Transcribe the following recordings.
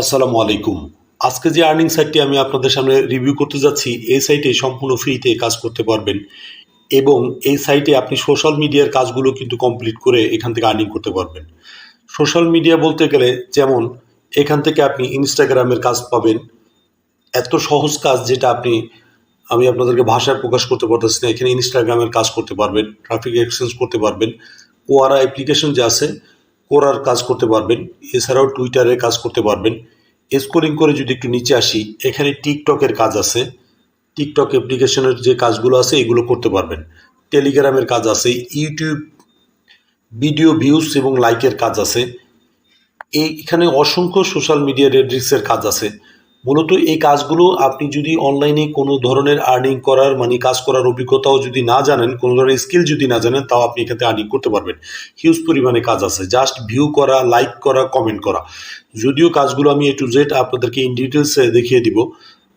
আসসালামু আলাইকুম। আজকে যে আর্নিং সাইটটি আমি আপনাদের সামনে রিভিউ করতে যাচ্ছি, এই সাইটে সম্পূর্ণ ফ্রিতে কাজ করতে পারবেন এবং এই সাইটে আপনি সোশ্যাল মিডিয়ার কাজগুলো কিন্তু কমপ্লিট করে এখান থেকে আর্নিং করতে পারবেন। সোশ্যাল মিডিয়া বলতে গেলে যেমন, এখান থেকে আপনি ইনস্টাগ্রামের কাজ পাবেন। এত সহজ কাজ যেটা আপনি, আমি আপনাদেরকে ভাষায় প্রকাশ করতে পারতেছি না, এখানে ইনস্টাগ্রামের কাজ করতে পারবেন ট্রাফিক এক্সচেঞ্জ করতে পারবেন কোয়ারা অ্যাপ্লিকেশন যে আছে কোরার কাজ করতে পারবেন, এছাড়াও টুইটারে কাজ করতে পারবেন। স্কোরিং করে যদি একটু নিচে আসি, এখানে টিকটকের কাজ আছে। টিকটক অ্যাপ্লিকেশনের যে কাজগুলো আছে, এগুলো করতে পারবেন। টেলিগ্রামের কাজ আছে, ইউটিউব, ভিডিও ভিউজ এবং লাইকের কাজ আছে। এইখানে অসংখ্য সোশ্যাল মিডিয়া রেড্রিক্সের কাজ আছে। মূলত এই কাজগুলো আপনি যদি অনলাইনে কোনো ধরনের আর্নিং করার মানে কাজ করার অভিজ্ঞতাও যদি না জানেন, কোনো ধরনের স্কিল যদি না জানেন, তাও আপনি এখানে আর্নিং করতে পারবেন। হিউজ পরিমাণে কাজ আছে। জাস্ট ভিউ করা লাইক করা কমেন্ট করা। যদিও কাজগুলো আমি এ টু জেড আপনাদেরকে ইন ডিটেলসে দেখিয়ে দিব।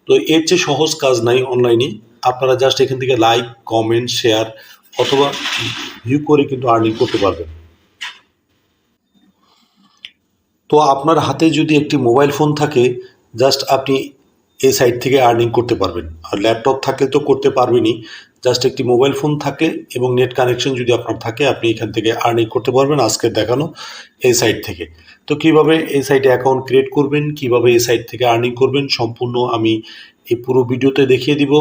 তো এর চেয়ে সহজ কাজ নাই অনলাইনে আপনারা জাস্ট এখান থেকে লাইক কমেন্ট শেয়ার অথবা ভিউ করে কিন্তু আর্নিং করতে পারবেন। তো আপনার হাতে যদি একটি মোবাইল ফোন থাকে জাস্ট আপনি এই সাইট থেকে আর্নিং করতে পারবেন। আর ল্যাপটপ থাকলে তো করতে পারবেনই। জাস্ট একটি মোবাইল ফোন থাকলে এবং নেট কানেকশন যদি আপনার থাকে, আপনি এখান থেকে আর্নিং করতে পারবেন আজকে দেখানো এই সাইট থেকে। তো কীভাবে এই সাইটে অ্যাকাউন্ট ক্রিয়েট করবেন, কীভাবে এই সাইট থেকে আর্নিং করবেন, সম্পূর্ণ আমি এই পুরো ভিডিওতে দেখিয়ে দিব।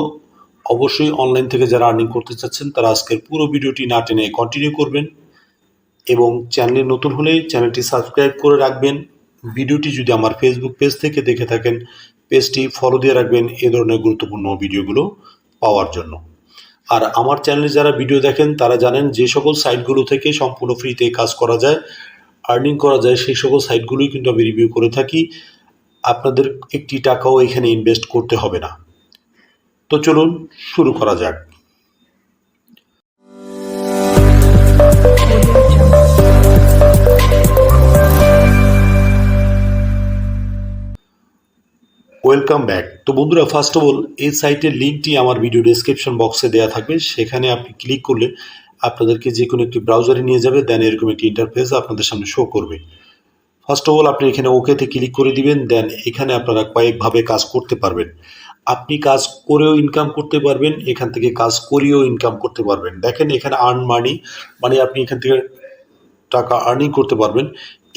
অবশ্যই অনলাইন থেকে যারা আর্নিং করতে চাচ্ছেন, তারা আজকের পুরো ভিডিওটি না টেনে কন্টিনিউ করবেন এবং চ্যানেলে নতুন হলে চ্যানেলটি সাবস্ক্রাইব করে রাখবেন। ভিডিওটি যদি আমার ফেসবুক পেজ থেকে দেখে থাকেন পেজটি ফলো দিয়ে রাখবেন এ ধরনের গুরুত্বপূর্ণ ভিডিওগুলো পাওয়ার জন্য। আর আমার চ্যানেলে যারা ভিডিও দেখেন, তারা জানেন যে সকল সাইটগুলো থেকে সম্পূর্ণ ফ্রিতে কাজ করা যায় আর্নিং করা যায়, সেই সকল সাইটগুলোই কিন্তু আমি রিভিউ করে থাকি। আপনাদের একটি টাকাও এখানে ইনভেস্ট করতে হবে না। তো চলুন, শুরু করা যাক। ওয়েলকাম ব্যাক তো বন্ধুরা ফার্স্ট অফ অল এই সাইটের লিঙ্কটি আমার ভিডিও ডেসক্রিপশন বক্সে দেওয়া থাকবে। সেখানে আপনি ক্লিক করলে আপনাদেরকে যে কোনো একটি ব্রাউজারে নিয়ে যাবে দেন এরকম একটি ইন্টারফেস আপনাদের সামনে শো করবে। ফার্স্ট অফ অল আপনি এখানে ওকেতে ক্লিক করে দিবেন দেন এখানে আপনারা কয়েকভাবে কাজ করতে পারবেন। আপনি কাজ করেও ইনকাম করতে পারবেন, এখান থেকে কাজ করেও ইনকাম করতে পারবেন। দেখেন এখানে আর্ন মানি মানে আপনি এখান থেকে টাকা আর্নিং করতে পারবেন।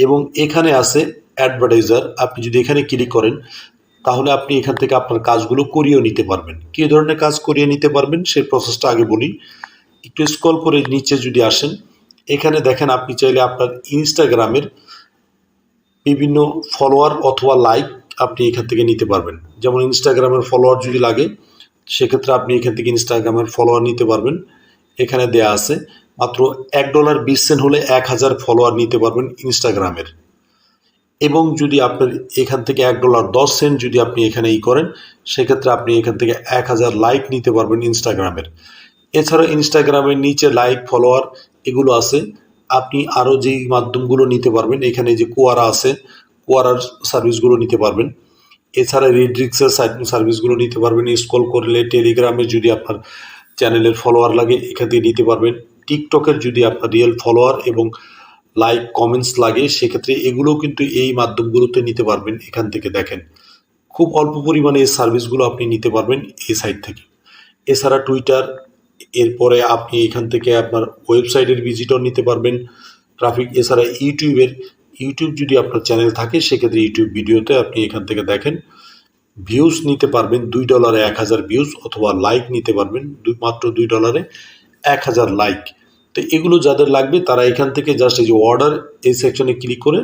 এবং এখানে আছে অ্যাডভার্টাইজার আপনি যদি এখানে ক্লিক করেন তাহলে আপনি এখান থেকে আপনার কাজগুলো করিয়েও নিতে পারবেন। কী ধরনের কাজ করিয়ে নিতে পারবেন সেই প্রসেসটা আগে বলি। একটু স্ক্রল করে নিচে যদি আসেন, এখানে দেখেন আপনি চাইলে আপনার ইনস্টাগ্রামের বিভিন্ন ফলোয়ার অথবা লাইক আপনি এখান থেকে নিতে পারবেন। যেমন ইনস্টাগ্রামের ফলোয়ার যদি লাগে, সেক্ষেত্রে আপনি এখান থেকে ইনস্টাগ্রামের ফলোয়ার নিতে পারবেন। এখানে দেয়া আছে, মাত্র এক ডলার বিশ সেন্ট হলে এক হাজার ফলোয়ার নিতে পারবেন ইনস্টাগ্রামের এবং যদি আপনার এখান থেকে এক ডলার দশ সেন্ট যদি আপনি এখানে ই করেন, সেক্ষেত্রে আপনি এখান থেকে এক হাজার লাইক নিতে পারবেন ইনস্টাগ্রামের। এছাড়া ইনস্টাগ্রামের নিচে লাইক ফলোয়ার এগুলো আছে। আপনি আরও যেই মাধ্যমগুলো নিতে পারবেন, এখানে যে কোয়ারা আছে, কোয়ারার সার্ভিসগুলো নিতে পারবেন। এছাড়া রিড্রিক্সের সার্ভিসগুলো নিতে পারবেন। স্কল করলে টেলিগ্রামে যদি আপনার চ্যানেলের ফলোয়ার লাগে, এখান থেকে নিতে পারবেন। টিকটকের যদি আপনার রিয়েল ফলোয়ার এবং লাইক কমেন্টস লাগে সেক্ষেত্রে এগুলোও কিন্তু এই মাধ্যমগুলোতে নিতে পারবেন এখান থেকে দেখেন। খুব অল্প পরিমাণে এই সার্ভিসগুলো আপনি নিতে পারবেন এই সাইট থেকে। এছাড়া টুইটার এরপরে আপনি এখান থেকে আপনার ওয়েবসাইটের ভিজিটর নিতে পারবেন। ট্রাফিক এছাড়া ইউটিউবের ইউটিউব যদি আপনার চ্যানেল থাকে, সেক্ষেত্রে ইউটিউব ভিডিওতে আপনি এখান থেকে দেখেন। ভিউজ নিতে পারবেন দুই ডলারে এক হাজার ভিউজ অথবা লাইক নিতে পারবেন। মাত্র দুই ডলারে এক হাজার লাইক তো এগুলো যাদের লাগবে, তারা এখান থেকে জাস্ট এই যে অর্ডার এই সেকশনে ক্লিক করে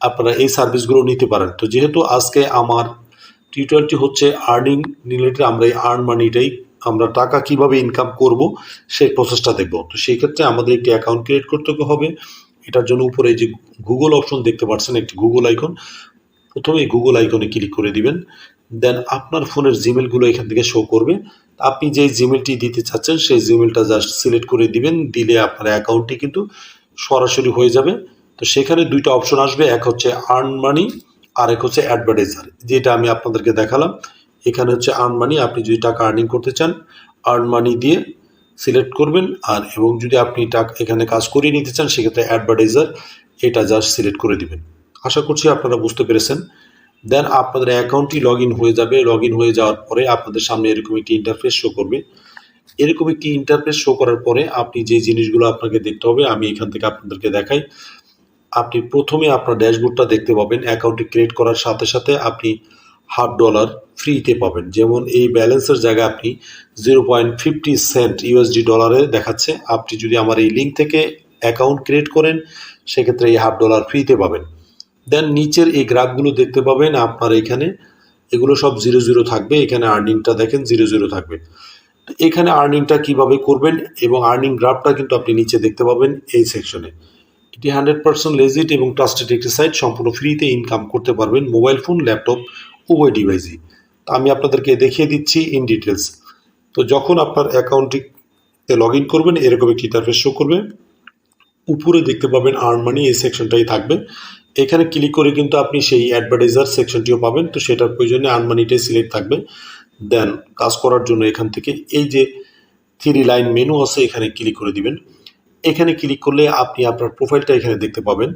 আপনারা এই সার্ভিসগুলো নিতে পারেন। তো যেহেতু আজকে আমার টিউটোরিয়ালটি হচ্ছে আর্নিং রিলেটেড আমরা এই আর্ন মানিটাই আমরা টাকা কীভাবে ইনকাম করব সেই প্রসেসটা দেখব। তো সেই ক্ষেত্রে আমাদের একটি অ্যাকাউন্ট ক্রিয়েট করতে হবে। এটার জন্য উপরে যে গুগল অপশন দেখতে পাচ্ছেন, একটি গুগল আইকন প্রথমে গুগল আইকনে ক্লিক করে দিবেন। দেন আপনার ফোনের জিমেলগুলো এখান থেকে শো করবে। আপনি যে জিমেলটি দিতে চাচ্ছেন, সেই জিমেলটা জাস্ট সিলেক্ট করে দিবেন, দিলে আপনার অ্যাকাউন্টটি কিন্তু সরাসরি হয়ে যাবে। তো সেখানে দুইটা অপশন আসবে, এক হচ্ছে আর্ন মানি আর এক হচ্ছে অ্যাডভার্টাইজার যেটা আমি আপনাদেরকে দেখালাম, এখানে হচ্ছে আর্ন মানি আপনি যদি টাকা আর্নিং করতে চান আর্ন মানি দিয়ে সিলেক্ট করবেন, আর এবং যদি আপনি টাকা, এখানে কাজ করিয়ে নিতে চান, সেক্ষেত্রে অ্যাডভার্টাইজার এটা জাস্ট সিলেক্ট করে দিবেন। আশা করছি আপনারা বুঝতে পেরেছেন। দেন আপনাদের অ্যাকাউন্টটি লগ হয়ে যাবে। লগ হয়ে যাওয়ার পরে আপনাদের সামনে এরকম একটি ইন্টারফেস শো করবে। এরকম একটি ইন্টারফেস শো করার পরে আপনি যে জিনিসগুলো আপনাকে দেখতে হবে, আমি এখান থেকে আপনাদেরকে দেখাই। আপনি প্রথমে আপনার ড্যাশবোর্ডটা দেখতে পাবেন। অ্যাকাউন্টটি ক্রিয়েট করার সাথে সাথে আপনি হাফ ডলার ফ্রিতে পাবেন। যেমন এই ব্যালেন্সের জায়গায় আপনি zero point fifty cent USD ডলারে দেখাচ্ছে। আপনি যদি আমার এই লিঙ্ক থেকে অ্যাকাউন্ট ক্রিয়েট করেন, সেক্ষেত্রে এই হাফ ডলার ফ্রিতে পাবেন। দেন নিচের এই গ্রাফগুলো দেখতে পাবেন, আপনার এখানে এগুলো সব জিরো জিরো থাকবে, এখানে আর্নিংটা দেখেন জিরো জিরো থাকবে। এখানে আর্নিংটা কীভাবে করবেন এবং আর্নিং গ্রাফটা কিন্তু আপনি নিচে দেখতে পাবেন এই সেকশনে এটি হান্ড্রেড পার্সেন্ট লেজিট এবং ট্রাস্টেড একটি সাইট সম্পূর্ণ ফ্রিতে ইনকাম করতে পারবেন মোবাইল ফোন ল্যাপটপ উভয় ডিভাইসই তো আমি আপনাদেরকে দেখিয়ে দিচ্ছি ইন ডিটেলস তো যখন আপনার অ্যাকাউন্টটিতে লগ ইন করবেন, এরকম একটি ইন্টারফেস শো করবে। উপরে দেখতে পাবেন আর্ন মানি এই সেকশনটাই থাকবে। এখানে ক্লিক করে কিন্তু আপনি সেই অ্যাডভার্টাইজার সেকশনটিও পাবেন। তো সেটার প্রয়োজনে আর্ন মানিটাই সিলেক্ট থাকবে। দেন কাজ করার জন্য এখান থেকে এই যে থ্রি লাইন মেনু আছে, এখানে ক্লিক করে দিবেন। এখানে ক্লিক করলে আপনি আপনার প্রোফাইলটা এখানে দেখতে পাবেন।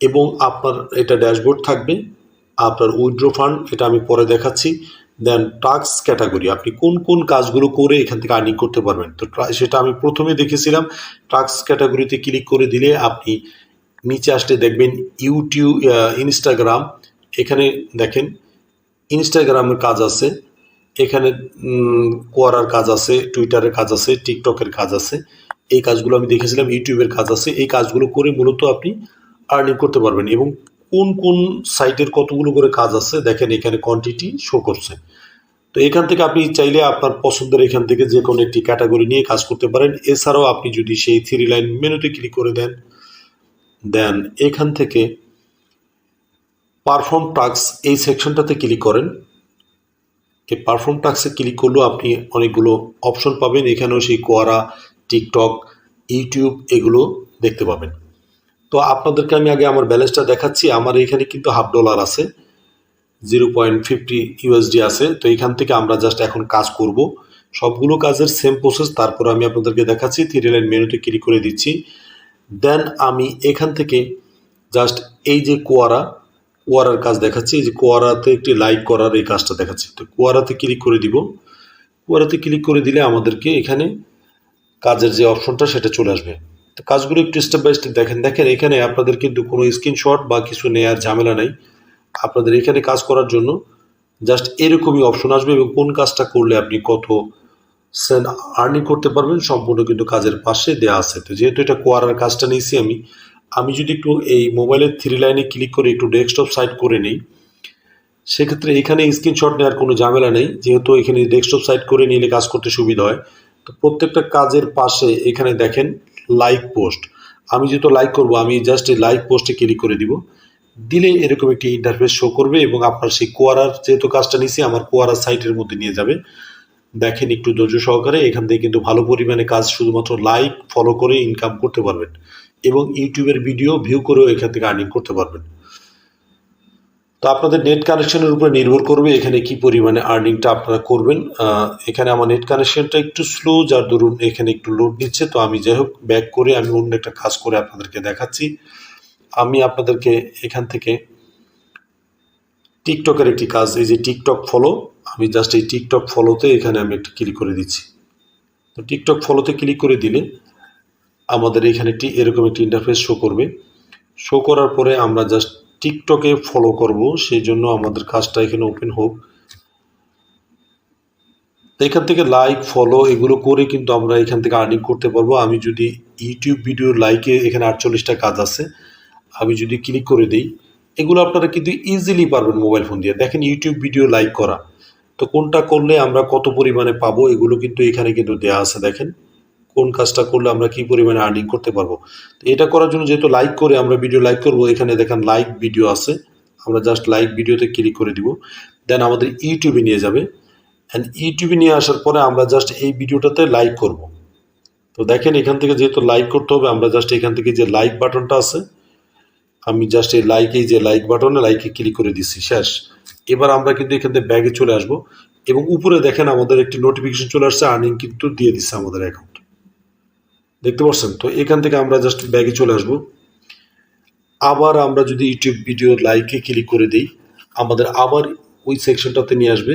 এবং আপনার এটা ড্যাশবোর্ড থাকবে। আপনার উইথড্র ফান্ড এটা আমি পরে দেখাচ্ছি। দেন টাক্স ক্যাটাগরি আপনি কোন কোন কাজগুলো করে এখান থেকে আর্নিং করতে পারবেন। তো সেটা আমি প্রথমে দেখেছিলাম। টাক্স ক্যাটাগরিতে ক্লিক করে দিলে আপনি নিচে আসলে দেখবেন ইউটিউব ইনস্টাগ্রাম, এখানে দেখেন ইনস্টাগ্রামের কাজ আছে, এখানে কোয়ারার কাজ আছে টুইটারের কাজ আছে টিকটকের কাজ আছে, এই কাজগুলো আমি দেখেছিলাম, ইউটিউবের কাজ আছে, এই কাজগুলো করে মূলত আপনি আর্নিং করতে পারবেন এবং কোন কোন সাইটের কতগুলো করে কাজ আছে, দেখেন এখানে কোয়ান্টিটি শো করছে। তো এখান থেকে আপনি চাইলে আপনার পছন্দের এখান থেকে যে কোনো একটি ক্যাটাগরি নিয়ে কাজ করতে পারেন। এছাড়াও আপনি যদি সেই থ্রি লাইন মেনুতে ক্লিক করে দেন দেন এখান থেকে পারফর্ম টাক্স এই সেকশনটাতে ক্লিক করেন। এই পারফর্ম টাক্সে ক্লিক করলেও আপনি অনেকগুলো অপশন পাবেন। এখানেও সেই কোয়ারা টিকটক ইউটিউব এগুলো দেখতে পাবেন। তো আপনাদেরকে আমি আগে আমার ব্যালেন্সটা দেখাচ্ছি। আমার এখানে কিন্তু হাফ ডলার আছে জিরো পয়েন্ট ফিফটি ইউএসডি আছে। তো এখান থেকে আমরা জাস্ট এখন কাজ করব। সবগুলো কাজের সেম প্রসেস তারপর আমি আপনাদেরকে দেখাচ্ছি। থ্রি লাইন মেনুতে ক্লিক করে দিচ্ছি। দেন আমি এখান থেকে জাস্ট এই যে কোয়ারা, কোয়ারার কাজ দেখাচ্ছি। এই যে কোয়ারাতে একটি লাইক করার এই কাজটা দেখাচ্ছি। তো কোয়ারাতে ক্লিক করে দিব। কোয়ারাতে ক্লিক করে দিলে আমাদেরকে এখানে কাজের যে অপশনটা সেটা চলে আসবে। তো কাজগুলো একটু স্টেপ বাই স্টেপ দেখেন। দেখেন, এখানে আপনাদের কিন্তু কোনো স্ক্রিনশট বা কিছু নেওয়ার ঝামেলা নাই। আপনাদের এখানে কাজ করার জন্য জাস্ট এরকমই অপশন আসবে এবং কোন কাজটা করলে আপনি কত সেন আর্নিং করতে পারবেন, সম্পূর্ণ কিন্তু কাজের পাশে দেওয়া আছে। তো যেহেতু এটা কোয়ারার কাজটা নিয়েছি আমি আমি যদি একটু এই মোবাইলের থ্রি লাইনে ক্লিক করে একটু ডেস্কটপ সাইট করে নিই, সেক্ষেত্রে এখানে স্ক্রিনশট নেওয়ার কোনো ঝামেলা নেই। যেহেতু এখানে ডেস্কটপ সাইট করে নিলে কাজ করতে সুবিধা হয়। তো প্রত্যেকটা কাজের পাশে এখানে দেখেন লাইক পোস্ট আমি যেহেতু লাইক করব, আমি জাস্ট এই লাইক পোস্টে ক্লিক করে দিব। দিলে এরকম একটি ইন্টারফেস শো করবে এবং আপনার সেই কোয়ারার যেহেতু কাজটা নিছি আমার কোয়ারার সাইটের মধ্যে নিয়ে যাবে। দেখেন একটু ধৈর্য সহকারে, এখান থেকে কিন্তু ভালো পরিমাণে কাজ শুধুমাত্র লাইক ফলো করে ইনকাম করতে পারবেন এবং ইউটিউবের ভিডিও ভিউ করেও এখান থেকে আর্নিং করতে পারবেন। তো আপনাদের নেট কানেকশনের উপরে নির্ভর করবে এখানে কি পরিমাণে আর্নিংটা আপনারা করবেন। এখানে আমার নেট কানেকশনটা একটু স্লো যার দরুন এখানে একটু লোড নিচ্ছে। তো আমি যাই হোক ব্যাক করে আমি অন্য একটা কাজ করে আপনাদেরকে দেখাচ্ছি। আমি আপনাদেরকে এখান থেকে টিকটকের একটি কাজ, এই যে টিকটক ফলো আমি জাস্ট এই টিকটক ফলোতে এখানে আমি একটি ক্লিক করে দিচ্ছি। তো টিকটক ফলোতে ক্লিক করে দিলে আমাদের এখানে একটি এরকম একটি ইন্টারফেস শো করবে। শো করার পরে আমরা জাস্ট টিকটকে ফলো করব, সেই জন্য আমাদের কাজটা এখানে ওপেন হোক। এখান থেকে লাইক ফলো এগুলো করে কিন্তু আমরা এখান থেকে আর্নিং করতে পারব। আমি যদি ইউটিউব ভিডিও লাইকে এখানে আটচল্লিশটা কাজ আছে, আমি যদি ক্লিক করে দিই এগুলো আপনারা কিন্তু ইজিলি পারবেন মোবাইল ফোন দিয়ে। দেখেন ইউটিউব ভিডিও লাইক করা। তো কোনটা করলে আমরা কত পরিমাণে পাবো, এগুলো কিন্তু এখানে কিন্তু দেয়া আছে, দেখেন। কোন কাজটা করলে আমরা কি পরিমাণে আর্নিং করতে পারব। তো এটা করার জন্য যেহেতু লাইক করে আমরা ভিডিও লাইক করব, এখানে দেখেন লাইক ভিডিও আছে। আমরা জাস্ট লাইক ভিডিওতে ক্লিক করে দিব। দেন আমাদের ইউটিউবে নিয়ে যাবে। অ্যান্ড ইউটিউবে নিয়ে আসার পরে আমরা জাস্ট এই ভিডিওটাতে লাইক করব। তো দেখেন এখান থেকে যেহেতু লাইক করতে হবে, আমরা জাস্ট এখান থেকে যে লাইক বাটনটা আছে আমি জাস্ট এই লাইক এই যে লাইক বাটনে লাইকে ক্লিক করে দিচ্ছি, শেষ। এবার আমরা কিন্তু এখান থেকে ব্যাগে চলে আসব এবং উপরে দেখেন আমাদের একটি নোটিফিকেশন চলে আসছে আর্নিং কিন্তু দিয়ে দিচ্ছে আমাদের অ্যাকাউন্ট দেখতে পাচ্ছেন? তো এখান থেকে আমরা জাস্ট ব্যাগে চলে আসব। আবার আমরা যদি ইউটিউব ভিডিও লাইকে ক্লিক করে দিই, আমাদের আবার ওই সেকশনটাতে নিয়ে আসবে।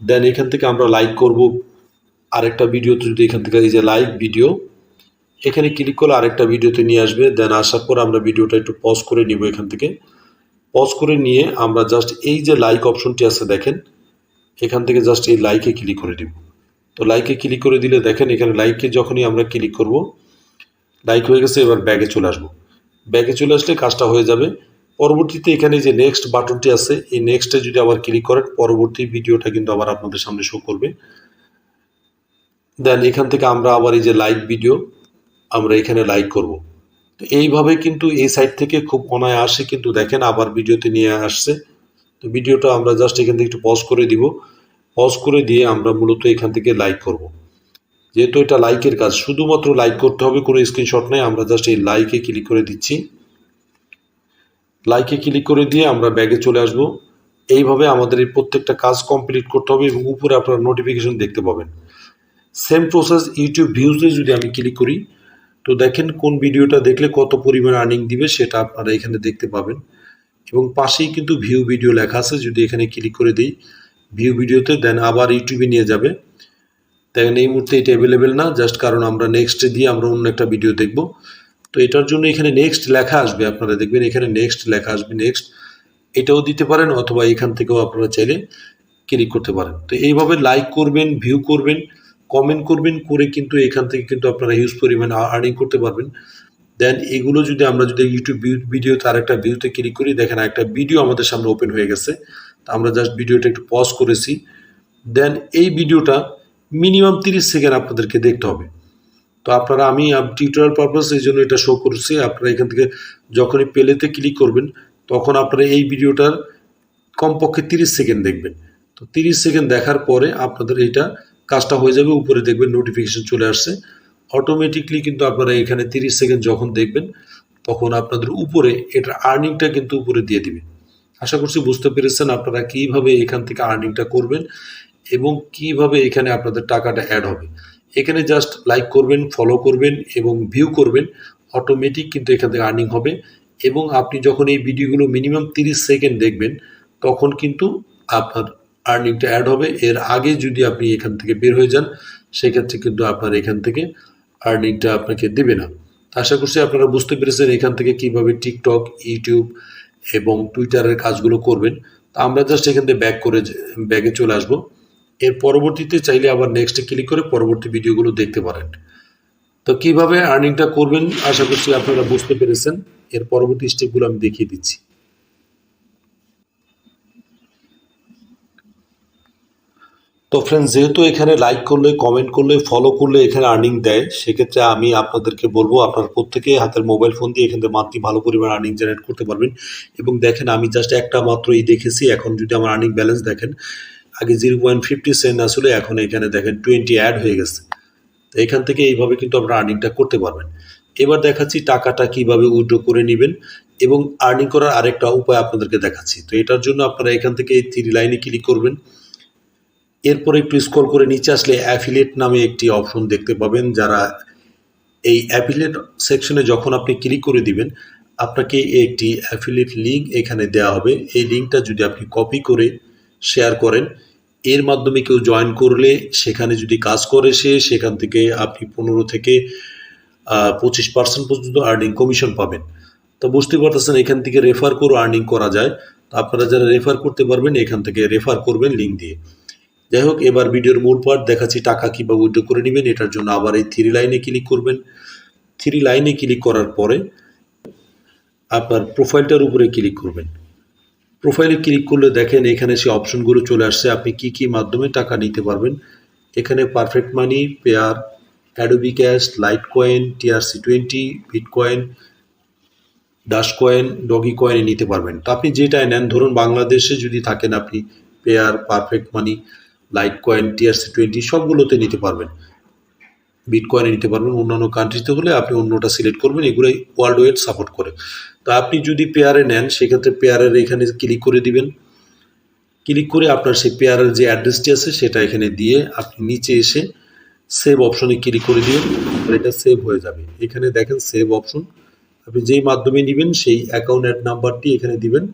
দেন এখান থেকে আমরা লাইক করব। আরেকটা ভিডিওতে যদি এখান থেকে এই যে লাইক ভিডিও এখানে ক্লিক করলে আরেকটা ভিডিওতে নিয়ে আসবে। দেন আসার পর আমরা ভিডিওটা একটু পজ করে নিব এখান থেকে। পজ করে নিয়ে আমরা জাস্ট এই যে লাইক অপশনটি আছে দেখেন, এখান থেকে জাস্ট এই লাইকে ক্লিক করে দিব তো লাইকে ক্লিক করে দিলে দেখেন, এখানে লাইকে যখনই আমরা ক্লিক করব লাইক হয়ে গেছে, এবার ব্যাগে চলে আসব। ব্যাগে চলে আসলে কাজটা হয়ে যাবে। পরবর্তীতে এখানে যে নেক্সট বাটনটি আছে, এই নেক্সটে যদি আবার ক্লিক করেন, পরবর্তী ভিডিওটা কিন্তু আবার আপনাদের সামনে শো করবে। দেন এখান থেকে আমরা আবার এই যে লাইক ভিডিও আমরা এখানে লাইক করব। তো এইভাবে কিন্তু এই সাইড থেকে খুব অনায়াসে কিন্তু দেখেন আবার ভিডিওতে নিয়ে আসছে। তো ভিডিওটা আমরা জাস্ট এখান থেকে একটু পজ করে দিব। পজ করে দিয়ে আমরা মূলত এখান থেকে লাইক করব। যেহেতু এটা লাইকের কাজ, শুধুমাত্র লাইক করতে হবে, কোনো স্ক্রিনশট নেই। আমরা জাস্ট এই লাইকে ক্লিক করে দিচ্ছি। লাইকে ক্লিক করে দিয়ে আমরা ব্যাগে চলে আসব। এইভাবে আমাদের এই প্রত্যেকটা কাজ কমপ্লিট করতে হবে এবং উপরে আপনারা নোটিফিকেশন দেখতে পাবেন। সেম প্রসেস ইউটিউব ভিউজে যদি আমি ক্লিক করি তো দেখেন কোন ভিডিওটা দেখলে কত পরিমাণ আর্নিং দিবে সেটা আপনারা এখানে দেখতে পাবেন। এবং পাশেই কিন্তু ভিউ ভিডিও লেখা আছে, যদি এখানে ক্লিক করে দিই ভিউ ভিডিওতে দেন আবার ইউটিউবে নিয়ে যাবে। দেখেন এই মুহূর্তে এটা অ্যাভেলেবেল না জাস্ট কারণ আমরা নেক্সট দিয়ে আমরা অন্য একটা ভিডিও দেখব। তো এটার জন্য এখানে নেক্সট লেখা আসবে, আপনারা দেখবেন এখানে নেক্সট লেখা আসবে নেক্সট এটাও দিতে পারেন অথবা এখান থেকেও আপনারা চাইলে ক্লিক করতে পারেন। তো এইভাবে লাইক করবেন ভিউ করবেন কমেন্ট করবেন, করে কিন্তু এখান থেকে কিন্তু আপনারা হিউজ পরিমাণ আর্নিং করতে পারবেন। দেন এগুলো যদি আমরা যদি ইউটিউব ভিডিওতে তার একটা ভিউতে ক্লিক করি, দেখেন একটা ভিডিও আমাদের সামনে ওপেন হয়ে গেছে। তো আমরা জাস্ট ভিডিওটা একটু পজ করেছি। দেন এই ভিডিওটা মিনিমাম তিরিশ সেকেন্ড আপনাদেরকে দেখতে হবে। তো আপনারা আমি টিউটোরিয়াল পারপাস এই জন্য এটা শো করছি। আপনারা এখান থেকে যখনই পেলেতে ক্লিক করবেন, তখন আপনারা এই ভিডিওটার কমপক্ষে তিরিশ সেকেন্ড দেখবেন। তো তিরিশ সেকেন্ড দেখার পরে আপনাদের এইটা কাজটা হয়ে যাবে, উপরে দেখবেন নোটিফিকেশন চলে আসছে। অটোমেটিকলি কিন্তু আপনারা এখানে তিরিশ সেকেন্ড যখন দেখবেন, তখন আপনাদের উপরে এটার আর্নিংটা কিন্তু উপরে দিয়ে দিবে। আশা করছি বুঝতে পেরেছেন আপনারা কীভাবে এখান থেকে আর্নিংটা করবেন এবং কীভাবে এখানে আপনাদের টাকাটা অ্যাড হবে। এখানে জাস্ট লাইক করবেন ফলো করবেন এবং ভিউ করবেন অটোমেটিক কিন্তু এখান থেকে আর্নিং হবে এবং আপনি যখন এই ভিডিওগুলো মিনিমাম তিরিশ সেকেন্ড দেখবেন, তখন কিন্তু আপনার আর্নিংটা অ্যাড হবে। এর আগে যদি আপনি এখান থেকে বের হয়ে যান, সেক্ষেত্রে কিন্তু আপনার এখান থেকে আর্নিংটা আপনাকে দেবে না। আশা করছি আপনারা বুঝতে পেরেছেন এখান থেকে কীভাবে টিকটক ইউটিউব এবং টুইটারের কাজগুলো করবেন। তা আমরা জাস্ট এখান থেকে ব্যাক করে ব্যাগে চলে আসব। এর পরবর্তীতে চাইলে আবার নেক্সটে ক্লিক করে পরবর্তী ভিডিওগুলো দেখতে পারেন। তো কীভাবে আর্নিংটা করবেন, আশা করছি আপনারা বুঝতে পেরেছেন। এর পরবর্তী স্টেপগুলো আমি দেখিয়ে দিচ্ছি। তো ফ্রেন্ডস যেহেতু এখানে লাইক করলে কমেন্ট করলে ফলো করলে এখানে আর্নিং দেয়, সেক্ষেত্রে আমি আপনাদেরকে বলব, আপনার প্রত্যেকে হাতের মোবাইল ফোন দিয়ে এখান থেকে মান্থলি ভালো পরিমাণ আর্নিং জেনারেট করতে পারবেন। এবং দেখেন, আমি জাস্ট একটা মাত্রই দেখেছি, এখন যদি আমার আর্নিং ব্যালেন্স দেখেন, আগে জিরো পয়েন্ট ফিফটি সেন্ট আসলে এখন এখানে দেখেন টোয়েন্টি অ্যাড হয়ে গেছে। তো এখান থেকে এইভাবে কিন্তু আপনারা আর্নিংটা করতে পারবেন। এবার দেখাচ্ছি টাকাটা কীভাবে উইড্রো করে নেবেন, এবং আর্নিং করার আরেকটা উপায় আপনাদেরকে দেখাচ্ছি। তো এটার জন্য আপনারা এখান থেকে এই থ্রি লাইনে ক্লিক করবেন। এরপরে একটু স্ক্রল করে নিচে আসলে অ্যাফিলেট নামে একটি অপশন দেখতে পাবেন, যারা এই অ্যাফিলেট সেকশনে যখন আপনি ক্লিক করে দিবেন, আপনাকে একটি অ্যাফিলেট লিঙ্ক এখানে দেওয়া হবে। এই লিঙ্কটা যদি আপনি কপি করে শেয়ার করেন, এর মাধ্যমে কেউ জয়েন করলে সেখানে যদি কাজ করে সে, সেখান থেকে আপনি পনেরো থেকে পঁচিশ পার্সেন্ট পর্যন্ত আর্নিং কমিশন পাবেন। তো বুঝতে পারতেছেন, এখান থেকে রেফার করে আর্নিং করা যায়। তো আপনারা যারা রেফার করতে পারবেন, এখান থেকে রেফার করবেন লিঙ্ক দিয়ে। যাই হোক এবার ভিডিওর মূল পার্ট দেখাচ্ছি টাকা কীভাবে উইড্রো করে নেবেন, এটার জন্য আবার এই থ্রি লাইনে ক্লিক করবেন। থ্রি লাইনে ক্লিক করার পরে আপনার প্রোফাইলটার উপরে ক্লিক করবেন। প্রোফাইলে ক্লিক করলে দেখেন এখানে সে অপশনগুলো চলে আসছে। আপনি কি কি মাধ্যমে টাকা নিতে পারবেন? এখানে Perfect Money Payeer Adobe cash litecoin TRC twenty bitcoin dash coin doggy কয়েনে নিতে পারবেন। তো আপনি যেটাই নেন, ধরুন বাংলাদেশে যদি থাকেন আপনি Payeer Perfect Money litecoin TRC twenty সবগুলোতে নিতে পারবেন। বিট কয়েনে নিতে পারবেন, অন্যান্য কান্ট্রিতে হলে আপনি অন্যটা সিলেক্ট করবেন, এগুলোই ওয়ার্ল্ড ওয়েড সাপোর্ট করে। তো আপনি যদি পেয়ারে নেন, সেক্ষেত্রে পেয়ারের এখানে ক্লিক করে দিবেন। ক্লিক করে আপনার সেই পেয়ারের যে অ্যাড্রেসটি আছে, সেটা এখানে দিয়ে আপনি নিচে এসে সেভ অপশনে ক্লিক করে দিবেন এটা সেভ হয়ে যাবে। এখানে দেখেন সেভ অপশন আপনি যেই মাধ্যমে নেবেন, সেই অ্যাকাউন্ট অ্যাড নাম্বারটি এখানে দিবেন।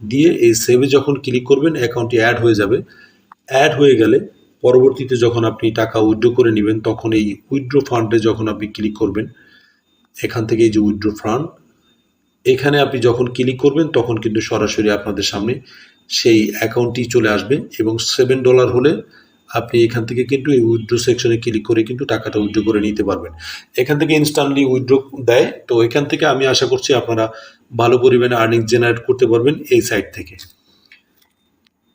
দিয়ে এই সেভে যখন ক্লিক করবেন অ্যাকাউন্টটি অ্যাড হয়ে যাবে। অ্যাড হয়ে গেলে পরবর্তীতে যখন আপনি টাকা উইথড্র করে নেবেন, তখন এই উইথড্র ফান্ডে যখন আপনি ক্লিক করবেন, এখান থেকে এই যে উইথড্র ফান্ড এখানে আপনি যখন ক্লিক করবেন, তখন কিন্তু সরাসরি আপনাদের সামনে সেই অ্যাকাউন্টটি চলে আসবে এবং সেভেন ডলার হলে আপনি এখান থেকে কিন্তু এই উইথড্র সেকশনে ক্লিক করে কিন্তু টাকাটা উইথড্র করে নিতে পারবেন। এখান থেকে ইনস্ট্যান্টলি উইথড্র দেয়। তো এখান থেকে আমি আশা করছি আপনারা ভালো পরিমাণে আর্নিং জেনারেট করতে পারবেন এই সাইট থেকে।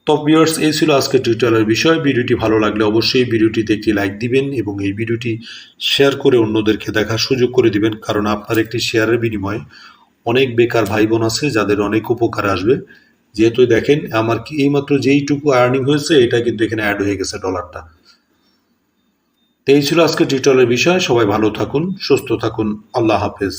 তো ভিউয়ার্স এই ছিল আজকের টিউটোরিয়ালের বিষয়। ভিডিওটি ভালো লাগলে অবশ্যই ভিডিওটিতে একটি লাইক দিবেন এবং এই ভিডিওটি শেয়ার করে অন্যদেরকে দেখার সুযোগ করে দিবেন। কারণ আপনার একটি শেয়ারের বিনিময়ে অনেক বেকার ভাই বোন আছে, যাদের অনেক উপকার আসবে। যেহেতু দেখেন, আমার কি এইমাত্র যেইটুকু আর্নিং হয়েছে, এটা কিন্তু এখানে অ্যাড হয়ে গেছে ডলারটা তো এই ছিল আজকে টিউটোরিয়ালের বিষয়। সবাই ভালো থাকুন, সুস্থ থাকুন। আল্লাহ হাফেজ।